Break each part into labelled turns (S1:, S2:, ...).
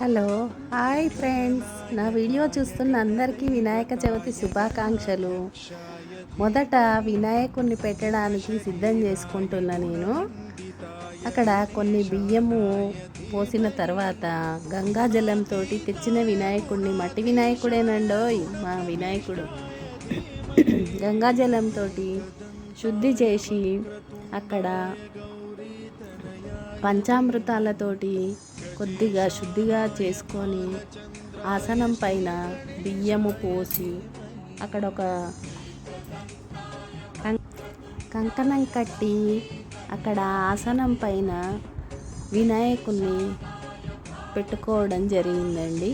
S1: Hello hi friends. నా video చూస్తున్న అందరికీ వినాయక చవితి శుభాకాంక్షలు. మొదట వినాయకుడిని పెట్టడానికి సిద్ధం చేసుకుంటున్నా నేను. అక్కడ కొన్ని బియ్యము పోసిన తర్వాత గంగాజలంతో తెచ్చిన వినాయకుడిని మట్టి వినాయకుడేనండోయ్ మా వినాయకుడు. గంగాజలంతో శుద్ధి చేసి అక్కడ పంచామృతాలతోటి కొద్దిగా శుద్ధిగా చేసుకొని ఆసనం పైన బియ్యము పోసి అక్కడ ఒక కం- కంకణం కట్టి అక్కడ ఆసనం పైన వినాయకుని పెట్టుకోవడం జరిగిందండి.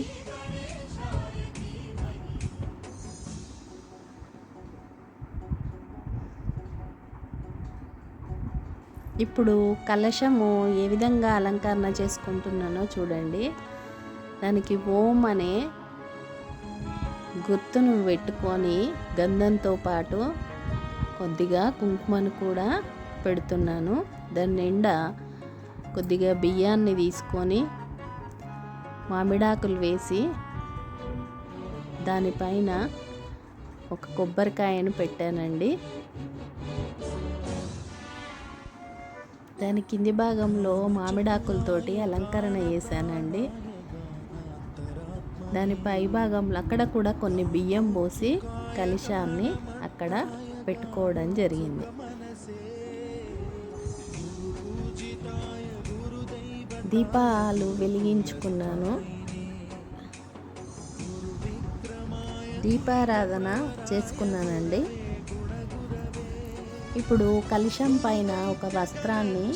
S1: ఇప్పుడు కలశము ఏ విధంగా అలంకరణ చేసుకుంటున్నానో చూడండి. దానికి ఓం అనే గుర్తును పెట్టుకొని గంధంతో పాటు కొద్దిగా కుంకుమను కూడా పెడుతున్నాను. దాని నిండా కొద్దిగా బియ్యాన్ని తీసుకొని మామిడాకులు వేసి దానిపైన ఒక కొబ్బరికాయను పెట్టానండి. దాని కింది భాగంలో మామిడాకులతోటి అలంకరణ చేశానండి. దాని పై భాగంలో అక్కడ కూడా కొన్ని బియ్యం పోసి కలిశాన్ని అక్కడ పెట్టుకోవడం జరిగింది. దీపాలు వెలిగించుకున్నాను. దీపారాధన చేసుకున్నానండి. ఇప్పుడు కలుషం పైన ఒక వస్త్రాన్ని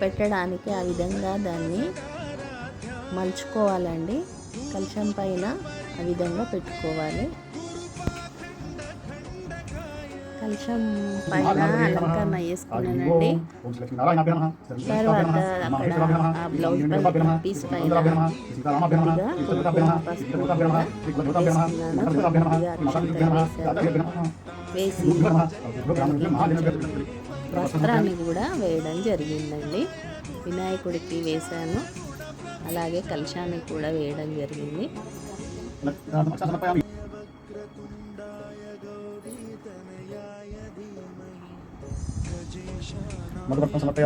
S1: పెట్టడానికి ఆ విధంగా దాన్ని మలుచుకోవాలండి. కలుషం పైన ఆ విధంగా పెట్టుకోవాలి. కలుషం పైన అలంకరణ చేసుకున్నానండి. తర్వాత అక్కడ ఆ బ్లౌజ్ పైన పీస్ పైన కొద్దిగా పసుపు వేసుకున్నాను వేసి వస్త్రాన్ని కూడా వేయడం జరిగిందండి. వినాయకుడికి వేశాను. అలాగే కలశానికి కూడా వేయడం జరిగింది.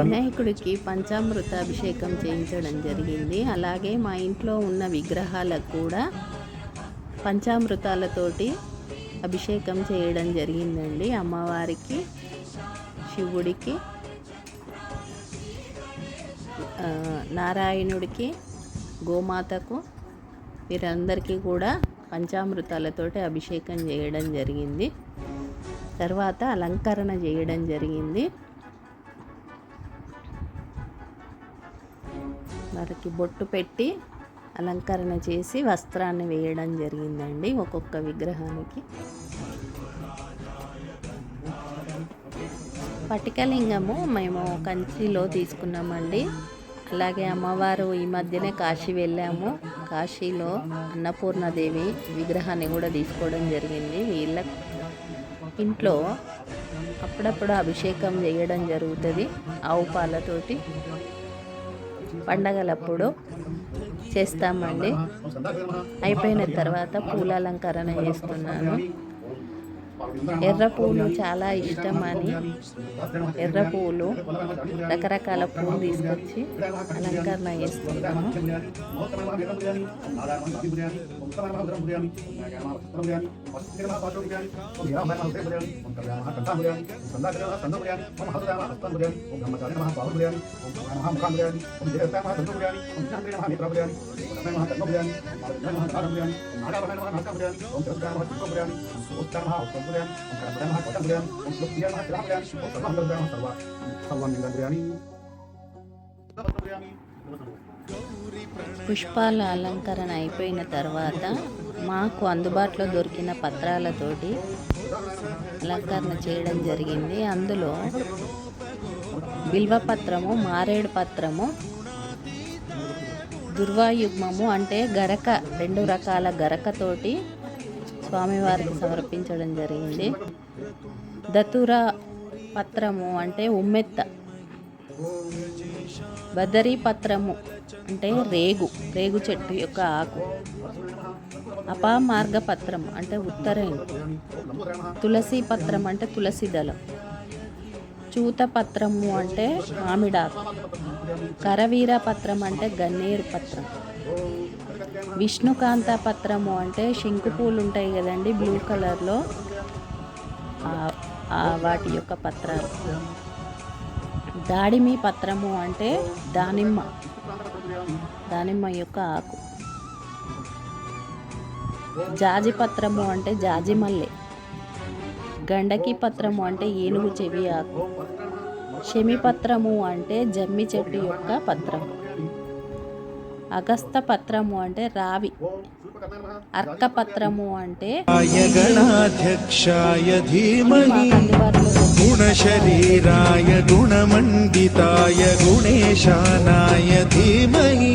S1: వినాయకుడికి పంచామృత అభిషేకం చేయించడం జరిగింది. అలాగే మా ఇంట్లో ఉన్న విగ్రహాలకు కూడా పంచామృతాలతోటి అభిషేకం చేయడం జరిగిందండి అమ్మవారికి శివుడికి నారాయణుడికి గోమాతకు వీరందరికీ కూడా పంచామృతాలతోటి అభిషేకం చేయడం జరిగింది. తర్వాత అలంకరణ చేయడం జరిగింది. వారికి బొట్టు పెట్టి అలంకరణ చేసి వస్త్రాన్ని వేయడం జరిగిందండి ఒక్కొక్క విగ్రహానికి. పటికలింగము మేము కంచిలో తీసుకున్నామండి. అలాగే అమ్మవారు ఈ మధ్యనే కాశీ వెళ్ళాము. కాశీలో అన్నపూర్ణదేవి విగ్రహాన్ని కూడా తీసుకోవడం జరిగింది. వీళ్ళ ఇంట్లో అప్పుడప్పుడు అభిషేకం చేయడం జరుగుతుంది. ఆవు పాలతోటి పండగలప్పుడు చేస్తామండి. అయిపోయిన తర్వాత పూల అలంకరణ చేస్తున్నాను. ఎర్ర పూలు చాలా ఇష్టం అని ఎర్ర పూలు రకరకాల పూలు తీసుకొచ్చి అలంకరణ చేస్తున్నాము పుష్పాల అలంకరణ అయిపోయిన తర్వాత మాకు అందుబాటులో దొరికిన పత్రాలతోటి అలంకరణ చేయడం జరిగింది. అందులో బిల్వపత్రము మారేడు పత్రము దుర్వాయుగ్మము అంటే గరక రెండు రకాల గరకతోటి స్వామివారికి సమర్పించడం జరిగింది. దతుర పత్రము అంటే ఉమ్మెత్త. బదరీ పత్రము అంటే రేగు రేగు చెట్టు యొక్క ఆకు. అపామార్గ పత్రం అంటే ఉత్తరం తులసి పత్రం అంటే తులసి దళం. చూత పత్రము అంటే మామిడాకు. కరవీర పత్రం అంటే గన్నేరు పత్రం. విష్ణుకాంత పత్రము అంటే శంకు పూలు ఉంటాయి కదండి బ్లూ కలర్లో వాటి యొక్క పత్రాలు. దాడిమి పత్రము అంటే దానిమ్మ. దానిమ్మ యొక్క ఆకు. జాజి పత్రము అంటే జాజి మల్లె. గండకి పత్రము అంటే ఏనుగు చెవి ఆకు. శమి పత్రము అంటే జమ్మి చెట్టు యొక్క పత్రం. అగస్తపత్రము అంటే రావి. అర్కపత్రము అంటే
S2: గుణశరీరాయ గుణమండితాయ గుణేశానాయ ధీమహి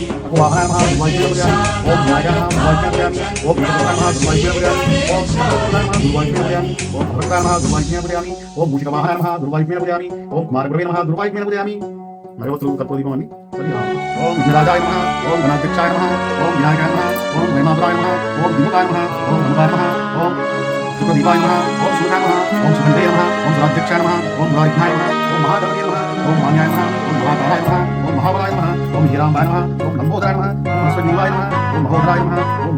S3: మూషికవాహన నమః దుర్వాయుగ్మే పూజయామి ఓం కుమారగురవే నమః దుర్వాయుగ్మే పూజయామి మరవతు కర్పూరదీపమని ఓం విఘ్నరాజాయ నమః ఓం గణాధ్యక్షాయ నమః ఓం వినాయకాయ నమః ఓం వైమాధురాయ నమః ఓం విముఖాయ నమః ఓం నమకాయ నమః ఓం శుక్రదీపాయ నమః ఓం సూర్యాయ నమః ఓం సుగంధే నమః ఓం సురాధ్యక్షాయ నమః ఓం మురారిఘ్నాయ నమః ఓం మహాగణపతే నమః ఓం మాన్యాయ నమః ఓం మహాకారాయ నమః ఓం మహాబలాయ నమః ఓం హీరాంబాయ నమః ఓం లంబోదరాయ నమః ఓం అశ్వనీవాయ నమః ఓం మహోదరాయ నమః ఓం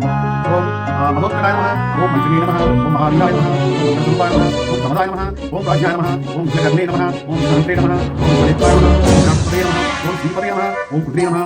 S3: ఓం ఆ, మధోత్కటాయ నమః ఓం మంత్రిణే నమః ఓం మహావీరాయ నమః ఓం కృష్ణరూపాయ నమః ఓం సమదాయ నమః ఓం రాజ్యాయ నమః ఓం విఘ్నకర్ణే నమః ఓం విఘ్నహంత్రే నమః ఓం విఘ్నేశ్వరాయ నమః ఓం గణపతే నమః ఓం శ్రీపతే నమః ఓం పుత్రే నమః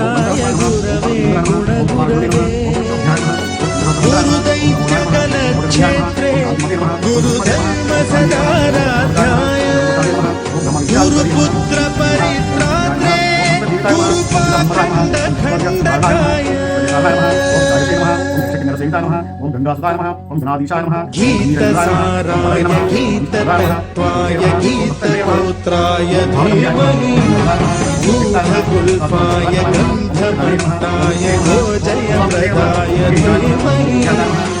S2: जगदाराध्याय गुरुपुत्र परित्रात्रे गुरुपाखण्ड खण्डकाय
S3: ओम गंगासुताय नमः ओम धनाधीशाय नमः
S2: गीतसाराय गीतपौत्राय धीमहि गूढगुल्पाय गन्धभट्टाय धीमहि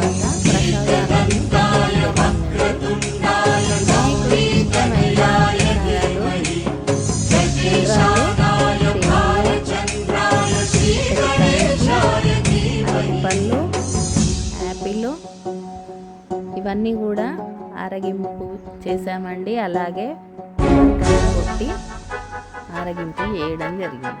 S1: ఇవన్నీ కూడా ఆరగింపు చేసామండి అలాగే కొట్టి ఆరగింపు చేయడం జరిగింది.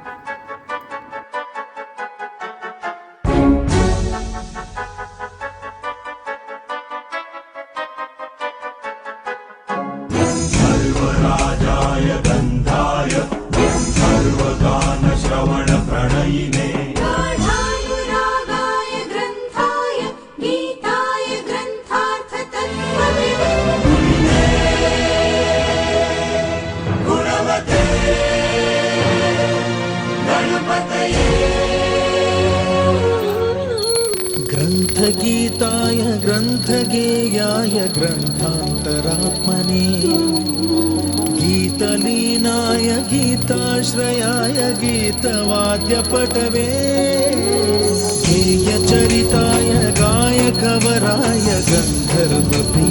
S2: ग्रन्थगेयाय ग्रन्थान्तरात्मने। गीतलीनाय गीताश्रयाय गीतवाद्यपटवे। गेयचरिताय गायकवराय गन्धर्वप्रियकृते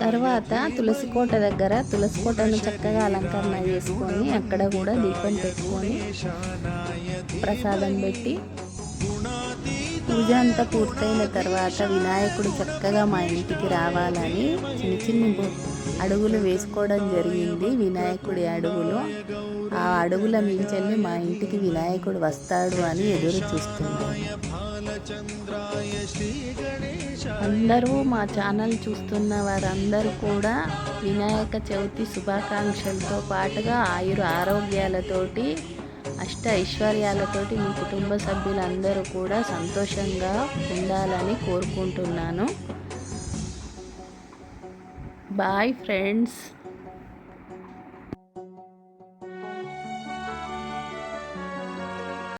S1: తర్వాత తులసి కోట దగ్గర తులసి కోటను చక్కగా అలంకరణ చేసుకొని అక్కడ కూడా దీపం పెట్టుకొని ప్రసాదం పెట్టి పూజ అంతా పూర్తయిన తర్వాత వినాయకుడు చక్కగా మా ఇంటికి రావాలని చిన్న చిన్న అడుగులు వేసుకోవడం జరిగింది. వినాయకుడి అడుగులు. ఆ అడుగుల మించెల్లి మా ఇంటికి వినాయకుడు వస్తాడు అని ఎదురు చూస్తున్నాను అందరూ మా ఛానల్ చూస్తున్న వారందరూ కూడా వినాయక చవితి శుభాకాంక్షలతో పాటుగా ఆయుర ఆరోగ్యాలతోటి అష్ట ఐశ్వర్యాలతోటి మీ కుటుంబ సభ్యులందరూ కూడా సంతోషంగా ఉండాలని కోరుకుంటున్నాను. Bye friends.